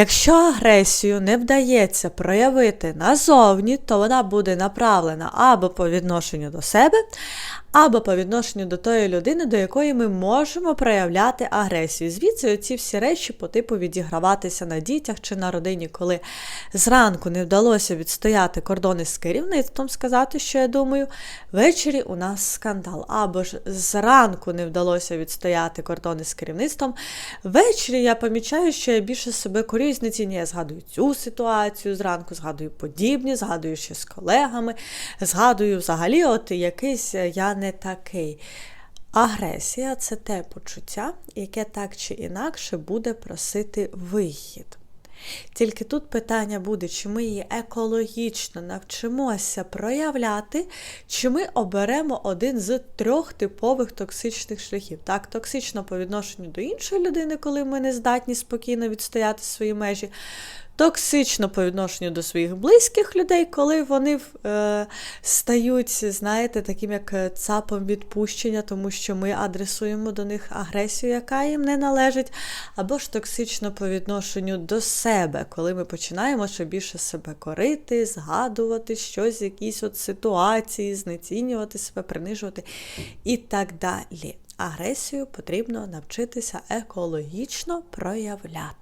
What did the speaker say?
Якщо агресію не вдається проявити назовні, то вона буде направлена або по відношенню до себе, або по відношенню до тої людини, до якої ми можемо проявляти агресію. Звідси ці всі речі по типу відіграватися на дітях чи на родині, коли зранку не вдалося відстояти кордони з керівництвом, сказати, що я думаю, ввечері у нас скандал. Або ж зранку не вдалося відстояти кордони з керівництвом. Ввечері я помічаю, що я більше себе корюю знецінюю. Я згадую цю ситуацію зранку, згадую подібні, згадую ще з колегами, згадую взагалі, от якийсь я не такий. Агресія це те почуття, яке так чи інакше буде просити вихід. Тільки тут питання буде, чи ми її екологічно навчимося проявляти, чи ми оберемо один з трьох типових токсичних шляхів. Так, токсично по відношенню до іншої людини, коли ми не здатні спокійно відстояти свої межі. Токсично по відношенню до своїх близьких людей, коли вони е, стають, знаєте, таким як е, цапом відпущення, тому що ми адресуємо до них агресію, яка їм не належить, або ж токсично по відношенню до себе, коли ми починаємо ще більше себе корити, згадувати щось, якісь от ситуації, знецінювати себе, принижувати і так далі. Агресію потрібно навчитися екологічно проявляти.